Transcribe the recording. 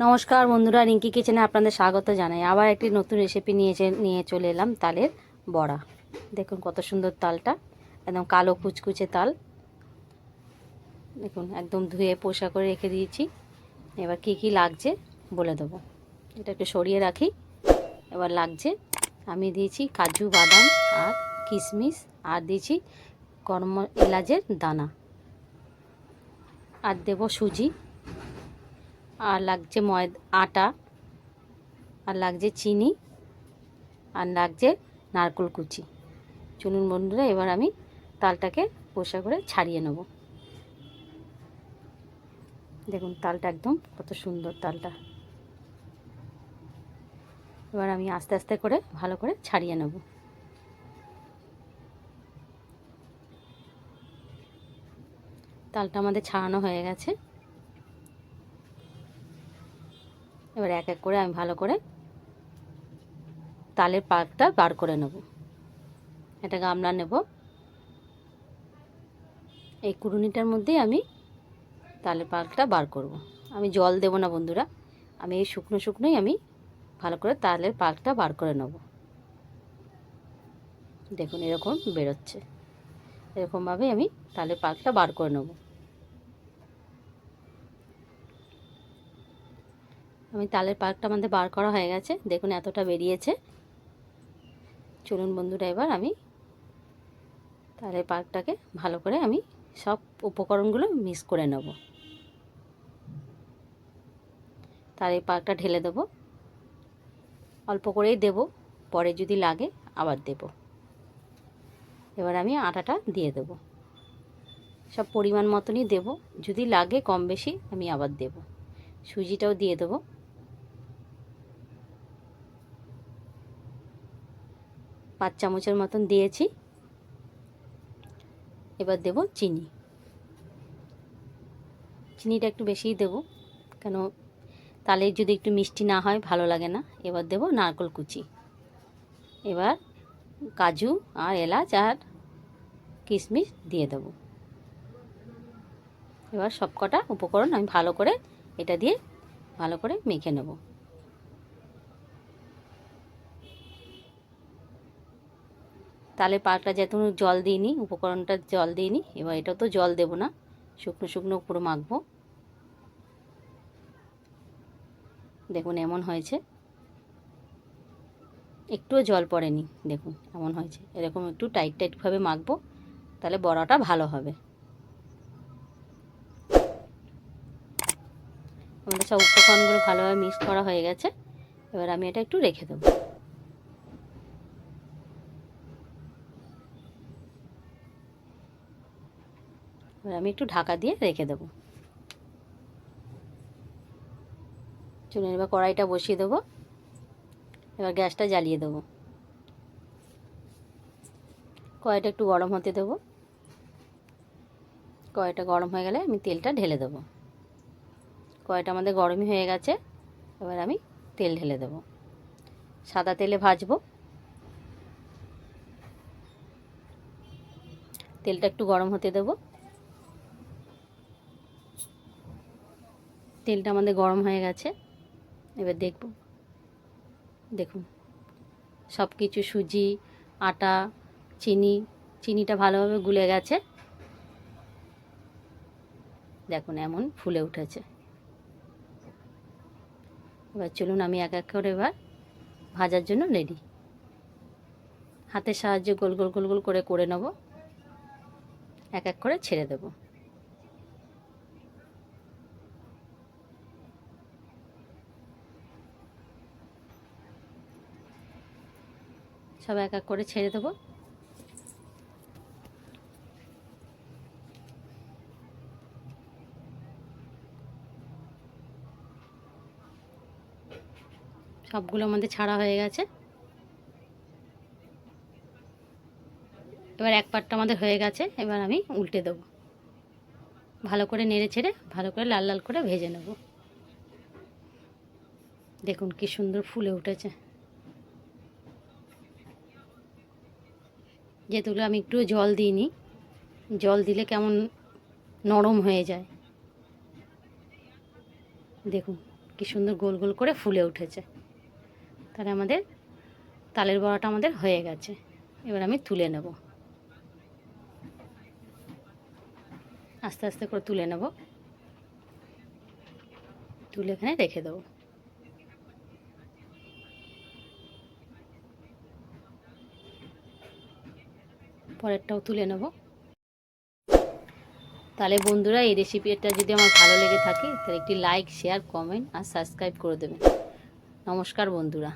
নমস্কার বন্ধুরা, রিঙ্কি কিচেনে আপনাদের স্বাগত জানাই। আবার একটি নতুন রেসিপি নিয়েছে নিয়ে চলে এলাম, তালের বড়া। দেখুন কত সুন্দর তালটা, একদম কালো কুচকুচে তাল। দেখুন, একদম ধুয়ে পোষা করে রেখে দিয়েছি। এবার কি কি লাগছে বলে দেবো। এটা একটু সরিয়ে রাখি। এবার লাগছে, আমি দিয়েছি কাজু, বাদাম আর কিশমিশ, আর দিয়েছি গরম এলাচের দানা। আর দেবো সুজি। আর লাগছে ময়দা আটা, আর লাগছে চিনি, আর লাগছে নারকোল কুচি। চলুন বন্ধুরা, এবার আমি তালটাকে পোষা করে ছাড়িয়ে নেব। দেখুন, তালটা একদম কত সুন্দর তালটা। এবার আমি আস্তে আস্তে করে ভালো করে ছাড়িয়ে নেব। তালটা আমাদের ছাড়ানো হয়ে গেছে। এবার এক এক করে আমি ভালো করে তালের পাকটা বার করে নেব। একটা গামলা নেব। এই কুড়ুনিটার মধ্যেই আমি তালের পাকটা বার করব। আমি জল দেব না বন্ধুরা। আমি এই শুকনো শুকনোই আমি ভালো করে তালের পাকটা বার করে নেব। দেখুন এরকম বেরোচ্ছে। এরকমভাবেই আমি তালের পাকটা বার করে নেব। আমি তালের পার্কটা আমাদের বার করা হয়ে গেছে। দেখুন এতটা বেরিয়েছে। চলুন বন্ধুরা, এবার আমি তালের পার্কটাকে ভালো করে আমি সব উপকরণগুলো মিক্স করে নেব। তালের পার্কটা ঢেলে দেব। অল্প করেই দেব, পরে যদি লাগে আবার দেব। এবার আমি আটাটা দিয়ে দেব। সব পরিমাণ মতনই দেব। যদি লাগে কম বেশি আমি আবার দেব। সুজিটাও দিয়ে দেবো। পাঁচ চামচের মতন দিয়েছি। এবার দেব চিনি। চিনিটা একটু বেশিই দেব, কেন তালে যদি একটু মিষ্টি না হয়, ভালো লাগে না। এবার দেব নারকল কুচি। এবার কাজু আর এলাচ আর কিশমিশ দিয়ে দেব। এবার সবকটা উপকরণ আমি ভালো করে এটা দিয়ে ভালো করে মেখে নেব। তালে পাকটা যেহেতু জল দিইনি, উপকরণটা জল দিইনি, এবার এটাও তো জল দেব না, শুকনো শুকনো পুরো মাখবো। দেখুন, এমন হয়েছে। একটুও জল পড়েনি, দেখুন, এমন হয়েছে। এরকম একটু টাইট টাইটভাবে মাখবো, তাহলে বড়াটা ভালো হবে। আমাদের সব উপকরণগুলো ভালোভাবে মিক্স করা হয়ে গেছে, এবার আমি এটা একটু রেখে দেবো। এবার আমি একটু ঢাকা দিয়ে রেখে দেবো। চলুন এবার কড়াইটা বসিয়ে দেবো। এবার গ্যাসটা জ্বালিয়ে দেবো। কড়াইটা একটু গরম হতে দেবো। কড়াইটা গরম হয়ে গেলে আমি তেলটা ঢেলে দেবো। কড়াইটা আমাদের গরমই হয়ে গেছে, এবার আমি তেল ঢেলে দেবো। সাদা তেলে ভাজবো। তেলটা একটু গরম হতে দেবো। তেলটা আমাদের গরম হয়ে গেছে। এবার দেখব। দেখুন সব কিছু সুজি, আটা, চিনি, চিনিটা ভালোভাবে গুলে গেছে। দেখুন, এমন ফুলে উঠেছে। এবার চলুন, আমি এক এক করে এবার ভাজার জন্য রেডি হাতের সাহায্যে গোল গোল গোল গোল করে করে নেব। এক এক করে ছেড়ে দেবো। সব এক এক করে ছেড়ে দেবো। সবগুলো আমাদের ছাড়া হয়ে গেছে। এবার এক পাটটা আমাদের হয়ে গেছে, এবার আমি উল্টে দেবো। ভালো করে নেড়ে ছেড়ে, ভালো করে লাল লাল করে ভেজে নেব। দেখুন কি সুন্দর ফুলে উঠেছে। যেহেতু আমি একটু জল দিইনি। জল দিলে কেমন নরম হয়ে যায়। দেখুন, কি সুন্দর গোল গোল করে ফুলে উঠেছে। তাহলে আমাদের তালের বড়াটা আমাদের হয়ে গেছে। এবার আমি তুলে নেব। আস্তে আস্তে করে তুলে নেব। তুলে এখানে রেখে দেবো। পরেরটাও তুলে নেব। তাহলে বন্ধুরা, এই রেসিপিটা যদি আমার ভালো লেগে থাকে, তাহলে একটি লাইক শেয়ার কমেন্ট আর সাবস্ক্রাইব করে দেবেন। নমস্কার বন্ধুরা।